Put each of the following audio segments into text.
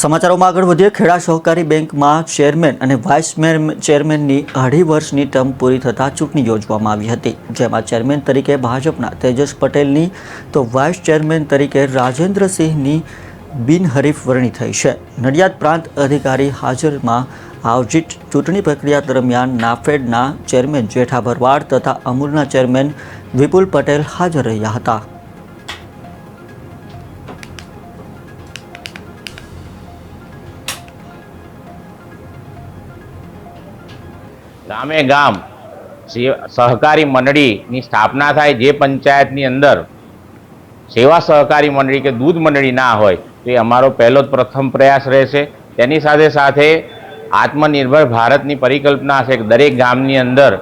સમાચારોમાં આગળ વધીએ. ખેડા સહકારી બેંકમાં ચેરમેન અને વાઇસ ચેરમેનની અઢી વર્ષની ટર્મ પૂરી થતાં ચૂંટણી યોજવામાં આવી હતી. જેમાં ચેરમેન તરીકે ભાજપના તેજસ પટેલની, તો વાઇસ ચેરમેન તરીકે રાજેન્દ્રસિંહની બિનહરીફ વરણી થઈ છે. નડિયાદ પ્રાંત અધિકારી હાજરમાં આયોજિત ચૂંટણી પ્રક્રિયા દરમિયાન નાફેડના ચેરમેન જેઠા ભરવાડ તથા અમૂલના ચેરમેન વિપુલ પટેલ હાજર રહ્યા હતા. ગામે ગામ સહકારી મંડળીની સ્થાપના થાય જે પંચાયતની અંદર સેવા સહકારી મંડળી કે દૂધ મંડળી ના હોય, તો એ અમારો પહેલો જ પ્રથમ પ્રયાસ રહેશે. તેની સાથે સાથે આત્મનિર્ભર ભારતની પરિકલ્પના છે કે દરેક ગામની અંદર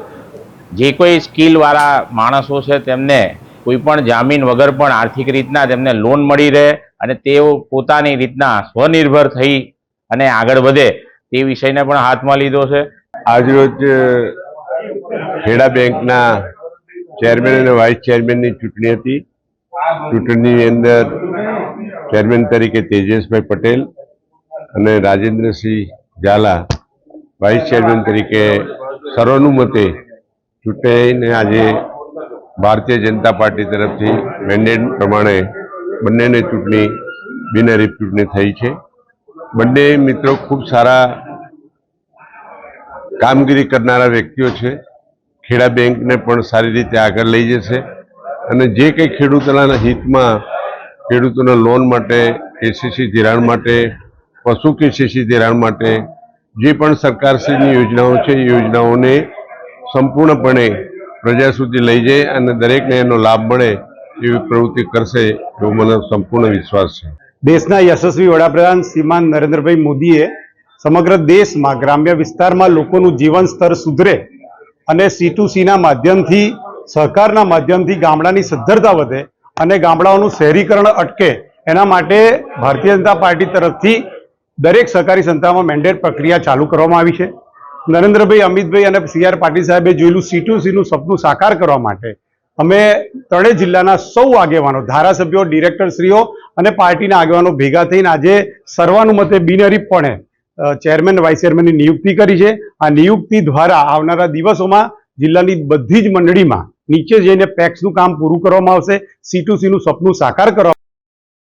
જે કોઈ સ્કિલવાળા માણસો છે તેમને કોઈપણ જામીન વગર પણ આર્થિક રીતના તેમને લોન મળી રહે અને તેઓ પોતાની રીતના સ્વનિર્ભર થઈ અને આગળ વધે તે વિષયને પણ હાથમાં લીધો છે. આજરોજ ખેડા બેંકના ચેરમેન અને વાઇસ ચેરમેનની ચૂંટણી હતી. ચૂંટણીની અંદર ચેરમેન તરીકે તેજસભાઈ પટેલ અને રાજેન્દ્રસિંહ ઝાલા વાઇસ ચેરમેન તરીકે સર્વાનુમતે ચૂંટાઈને આજે ભારતીય જનતા પાર્ટી તરફથી મેન્ડેટ પ્રમાણે બંનેને ચૂંટણી, બિનહરીફ ચૂંટણી થઈ છે. બંને મિત્રો ખૂબ સારા કામગીરી કરનારા વ્યક્તિઓ છે. ખેડા બેંકને પણ સારી રીતે આગળ લઈ જશે. અને જે કંઈ ખેડૂતોના હિતમાં ખેડૂતોના લોન માટે કેસીસી ધિરાણ માટે, પશુ કેસીસી ધિરાણ માટે જે પણ સરકારશ્રીની યોજનાઓ છે, એ યોજનાઓને સંપૂર્ણપણે પ્રજા સુધી લઈ જાય અને દરેકને એનો લાભ મળે એવી પ્રવૃત્તિ કરશે એવો મને સંપૂર્ણ વિશ્વાસ છે. દેશના યશસ્વી વડાપ્રધાન શ્રીમાન નરેન્દ્રભાઈ મોદીએ સમગ્ર દેશમાં, ગ્રામ્ય વિસ્તારમાં લોકોનું જીવન સ્તર સુધરે અને સી ટુ સીના માધ્યમથી, સહકારના માધ્યમથી ગામડાની સદ્ધરતા વધે અને ગામડાઓનું શહેરીકરણ અટકે, એના માટે ભારતીય જનતા પાર્ટી તરફથી દરેક સહકારી સંસ્થામાં મેન્ડેટ પ્રક્રિયા ચાલુ કરવામાં આવી છે. નરેન્દ્રભાઈ, અમિતભાઈ અને સી આર પાટીલ સાહેબે જોયેલું સી ટુ સીનું સપનું સાકાર કરવા માટે અમે ત્રણેય જિલ્લાના સૌ આગેવાનો, ધારાસભ્યો, ડિરેક્ટરશ્રીઓ અને પાર્ટીના આગેવાનો ભેગા થઈને આજે સર્વાનુમતે બિનહરીફપણે ચેરમેન વાઇસ ચેરમેનની નિયુક્તિ કરી છે. આ નિયુક્તિ દ્વારા આવનારા દિવસોમાં જિલ્લાની બધી જ મંડળીમાં નીચે જઈને પેક્સનું કામ પૂરું કરવામાં આવશે. સી નું સપનું સાકાર કરવા